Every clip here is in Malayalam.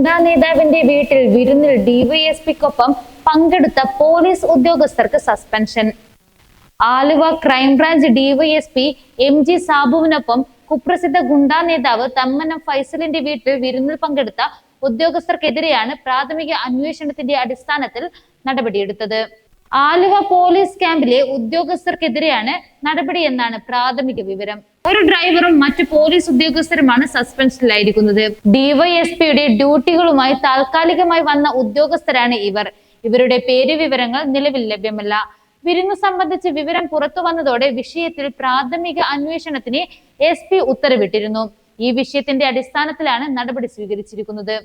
ഗുണ്ടാ നേതാവിന്റെ വീട്ടിൽ വിരുന്നിൽ ഡിവൈഎസ്പിക്കൊപ്പം പങ്കെടുത്ത പോലീസ് ഉദ്യോഗസ്ഥർക്ക് suspension. Aluva crime branch DYSP M G സാബുവിനൊപ്പം കുപ്രസിദ്ധ ഗുണ്ടാ നേതാവ് തമ്മനം ഫൈസലിന്റെ വീട്ടിൽ വിരുന്നിൽ പങ്കെടുത്ത ഉദ്യോഗസ്ഥർക്കെതിരെയാണ് പ്രാഥമിക അന്വേഷണത്തിന്റെ അടിസ്ഥാനത്തിൽ നടപടിയെടുത്തത്. ആലുവ പോലീസ് ക്യാമ്പിലെ ഉദ്യോഗസ്ഥർക്കെതിരെയാണ് നടപടി എന്നാണ് പ്രാഥമിക വിവരം. ഒരു ഡ്രൈവറും മറ്റു പോലീസ് ഉദ്യോഗസ്ഥരുമാണ് സസ്പെൻഷനിലായിരിക്കുന്നത്. ഡിവൈഎസ്പിയുടെ ഡ്യൂട്ടികളുമായി താൽക്കാലികമായി വന്ന ഉദ്യോഗസ്ഥരാണ് ഇവർ. ഇവരുടെ പേര് വിവരങ്ങൾ നിലവിൽ ലഭ്യമല്ല. വിരുന്നു സംബന്ധിച്ച് വിവരം പുറത്തു വന്നതോടെ വിഷയത്തിൽ പ്രാഥമിക അന്വേഷണത്തിന് എസ് പി ഉത്തരവിട്ടിരുന്നു. ഈ വിഷയത്തിന്റെ അടിസ്ഥാനത്തിലാണ് നടപടി സ്വീകരിച്ചിരിക്കുന്നത്.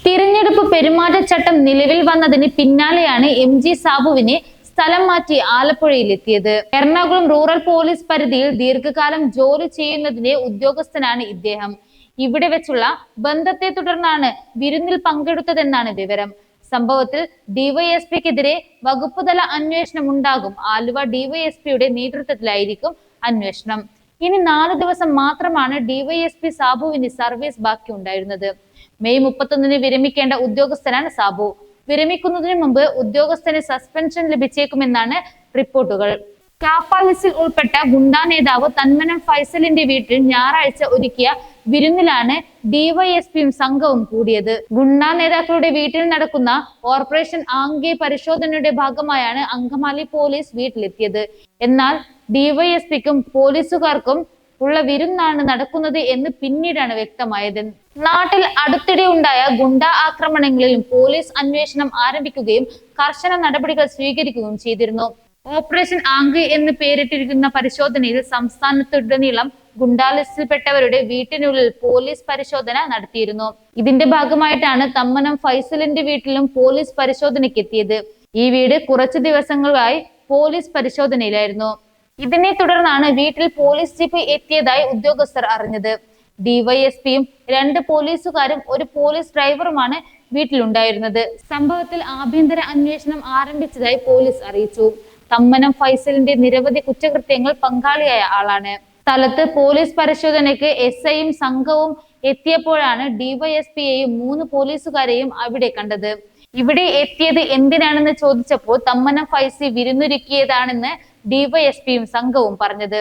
തിരഞ്ഞെടുപ്പ് പെരുമാറ്റച്ചട്ടം നിലവിൽ വന്നതിന് പിന്നാലെയാണ് എം ജി സാബുവിനെ സ്ഥലം മാറ്റി ആലപ്പുഴയിലെത്തിയത്. എറണാകുളം റൂറൽ പോലീസ് പരിധിയിൽ ദീർഘകാലം ജോലി ചെയ്യുന്നതിന്റെ ഉദ്യോഗസ്ഥനാണ് ഇദ്ദേഹം. ഇവിടെ വെച്ചുള്ള ബന്ധത്തെ തുടർന്നാണ് വിരുന്നിൽ പങ്കെടുത്തതെന്നാണ് വിവരം. സംഭവത്തിൽ ഡിവൈഎസ്പിക്കെതിരെ വകുപ്പുതല അന്വേഷണം ഉണ്ടാകും. ആലുവ ഡിവൈഎസ്പിയുടെ നേതൃത്വത്തിലായിരിക്കും അന്വേഷണം. ഇനി നാല് ദിവസം മാത്രമാണ് ഡിവൈഎസ്പി സാബുവിന് സർവീസ് ബാക്കി ഉണ്ടായിരുന്നത് മെയ് മുപ്പത്തൊന്നിന് വിരമിക്കേണ്ട ഉദ്യോഗസ്ഥനാണ് സാബു. വിരമിക്കുന്നതിന് മുമ്പ് ഉദ്യോഗസ്ഥന് സസ്പെൻഷൻ ലഭിച്ചേക്കുമെന്നാണ് റിപ്പോർട്ടുകൾ. കാപ്പാലിസിൽ ഉൾപ്പെട്ട ഗുണ്ടാ നേതാവ് തന്മനം ഫൈസലിന്റെ വീട്ടിൽ ഞായറാഴ്ച ഒരുക്കിയ വിരുന്നിലാണ് ഡിവൈഎസ്പിയും സംഘവും കൂടിയത്. ഗുണ്ടാ നേതാക്കളുടെ വീട്ടിൽ നടക്കുന്ന ഓപ്പറേഷൻ ആംഗെ പരിശോധനയുടെ ഭാഗമായാണ് അങ്കമാലി പോലീസ് വീട്ടിലെത്തിയത്. എന്നാൽ ഡിവൈഎസ്പിക്കും പോലീസുകാർക്കും ഉള്ള വിരുന്നാണ് നടക്കുന്നത് എന്ന് പിന്നീടാണ് വ്യക്തമായത്. നാട്ടിൽ അടുത്തിടെ ഉണ്ടായ ഗുണ്ടാ ആക്രമണങ്ങളിലും പോലീസ് അന്വേഷണം ആരംഭിക്കുകയും കർശന നടപടികൾ സ്വീകരിക്കുകയും ചെയ്തിരുന്നു. ഓപ്പറേഷൻ ആംഗ് എന്ന് പേരിട്ടിരിക്കുന്ന പരിശോധനയിൽ സംസ്ഥാനത്തുടനീളം ഗുണ്ടാ ലിസ്റ്റിൽപ്പെട്ടവരുടെ വീട്ടിനുള്ളിൽ പോലീസ് പരിശോധന നടത്തിയിരുന്നു. ഇതിന്റെ ഭാഗമായിട്ടാണ് തമ്മനം ഫൈസലിന്റെ വീട്ടിലും പോലീസ് പരിശോധനയ്ക്ക് എത്തിയത്. ഈ വീട് കുറച്ചു ദിവസങ്ങളായി പോലീസ് പരിശോധനയിലായിരുന്നു. ഇതിനെ തുടർന്നാണ് വീട്ടിൽ പോലീസ് ജീപ്പ് എത്തിയതായി ഉദ്യോഗസ്ഥർ അറിഞ്ഞത്. ഡിവൈഎസ്പിയും രണ്ട് പോലീസുകാരും ഒരു പോലീസ് ഡ്രൈവറുമാണ് വീട്ടിലുണ്ടായിരുന്നത്. സംഭവത്തിൽ ആഭ്യന്തര അന്വേഷണം ആരംഭിച്ചതായി പോലീസ് അറിയിച്ചു. തമ്മനം ഫൈസലിന്റെ നിരവധി കുറ്റകൃത്യങ്ങൾ പങ്കാളിയായ ആളാണ്. സ്ഥലത്ത് പോലീസ് പരിശോധനയ്ക്ക് എസ് ഐയും സംഘവും എത്തിയപ്പോഴാണ് ഡിവൈഎസ്പിയെയും മൂന്ന് പോലീസുകാരെയും അവിടെ കണ്ടത്. ഇവിടെ എത്തിയത് എന്തിനാണെന്ന് ചോദിച്ചപ്പോൾ തമ്മനം ഫൈസി വിരുന്നൊരുക്കിയതാണെന്ന് ഡിവൈഎസ്പിയും സംഘവും പറഞ്ഞത്.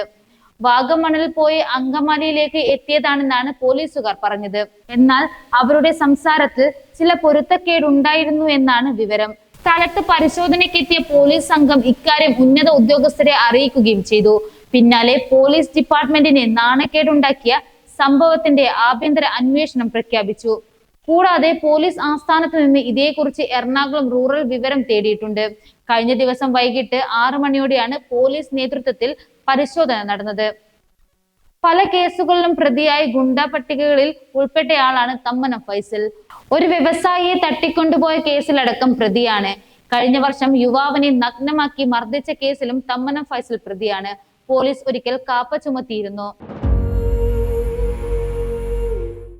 വാഗമണിൽ പോയി അങ്കമാലിയിലേക്ക് എത്തിയതാണെന്നാണ് പോലീസുകാർ പറഞ്ഞത്. എന്നാൽ അവരുടെ സംസാരത്തിൽ ചില പൊരുത്തക്കേടുണ്ടായിരുന്നു എന്നാണ് വിവരം. സ്ഥലത്ത് പരിശോധനയ്ക്കെത്തിയ പോലീസ് സംഘം ഇക്കാര്യം ഉന്നത ഉദ്യോഗസ്ഥരെ അറിയിക്കുകയും ചെയ്തു. പിന്നാലെ പോലീസ് ഡിപ്പാർട്ട്മെന്റിനെ നാണക്കേടുണ്ടാക്കിയ സംഭവത്തിന്റെ ആഭ്യന്തര അന്വേഷണം പ്രഖ്യാപിച്ചു. കൂടാതെ പോലീസ് ആസ്ഥാനത്ത് നിന്ന് ഇതേക്കുറിച്ച് എറണാകുളം റൂറൽ വിവരം തേടിയിട്ടുണ്ട്. കഴിഞ്ഞ ദിവസം വൈകിട്ട് ആറു മണിയോടെയാണ് പോലീസ് നേതൃത്വത്തിൽ പരിശോധന നടന്നത്. പല കേസുകളിലും പ്രതിയായി ഗുണ്ടാ പട്ടികകളിൽ ഉൾപ്പെട്ടയാളാണ് തമ്മന ഫൈസൽ. ഒരു വ്യവസായിയെ തട്ടിക്കൊണ്ടുപോയ കേസിലടക്കം പ്രതിയാണ്. കഴിഞ്ഞ വർഷം യുവാവിനെ നഗ്നമാക്കി മർദ്ദിച്ച കേസിലും തമ്മന ഫൈസൽ പ്രതിയാണ്. പോലീസ് ഒരിക്കൽ കാപ്പ ചുമത്തിയിരുന്നു.